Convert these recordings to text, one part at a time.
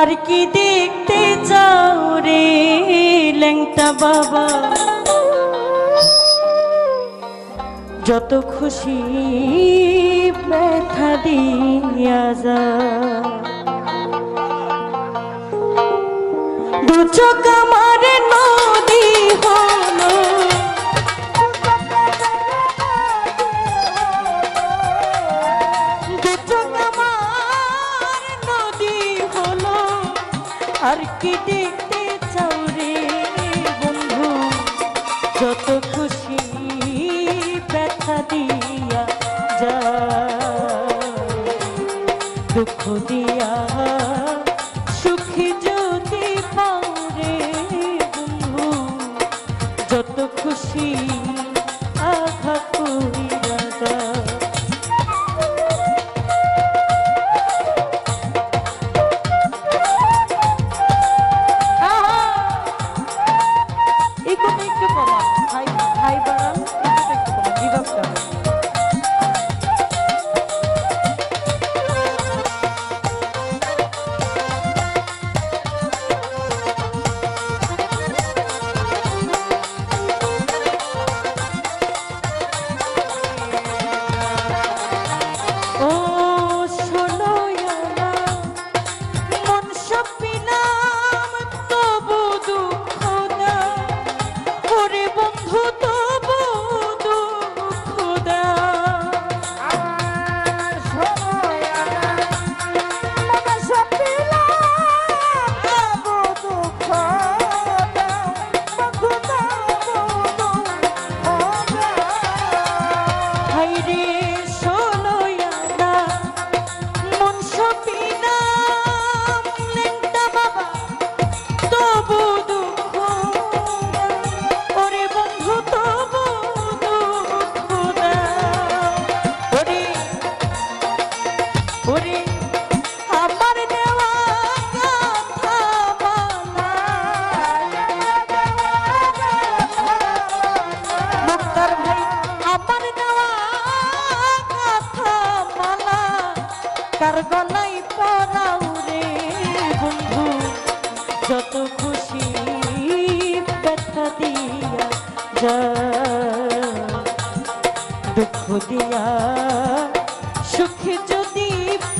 আর কি দেখতে চাও রে ল্যাংটা বাবা? যত খুশি ব্যথা দিয়া যা। দু চোখা কি দেখতে চাও রে বন্ধু? যত খুশি ব্যথা দিয়া যা দুঃখ দিয়া দুঃখ দিয়া সুখে যদি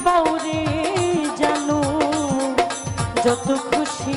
পাওরে জানো যত খুশি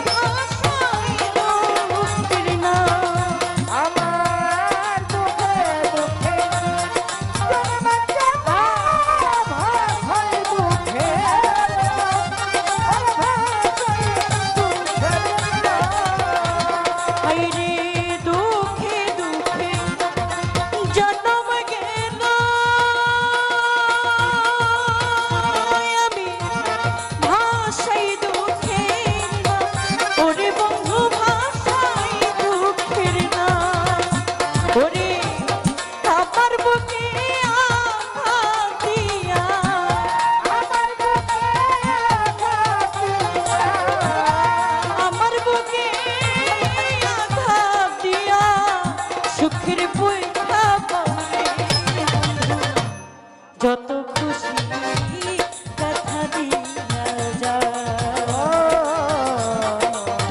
ভাষা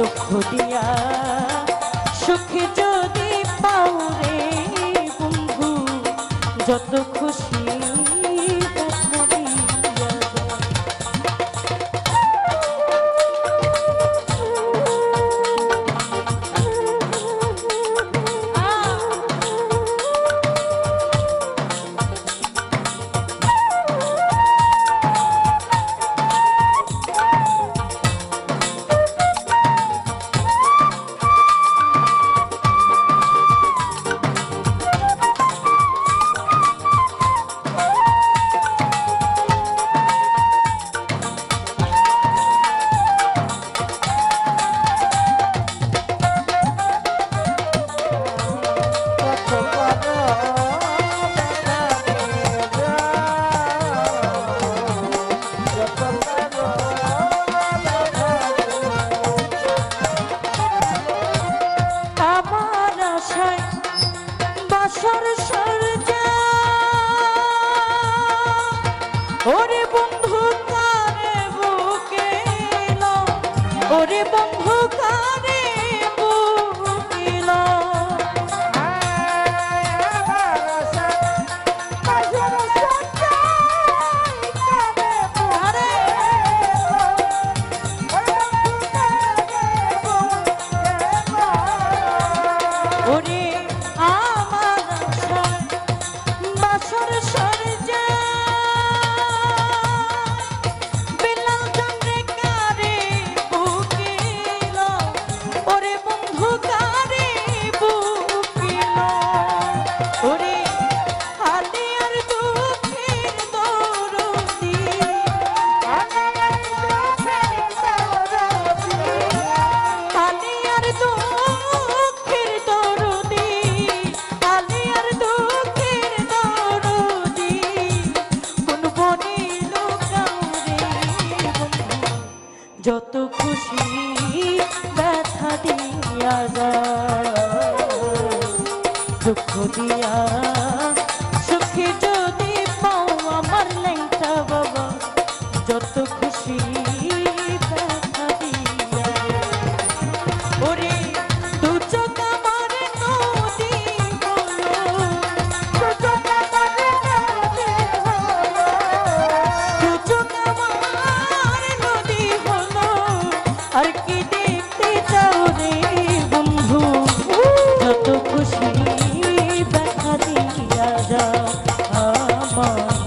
দুঃখ দিয়া সুখে যদি পাও রে বন্ধু যত খুশি খুশি ব্যথা দিয়া যায় দুঃখ দিয়া আমার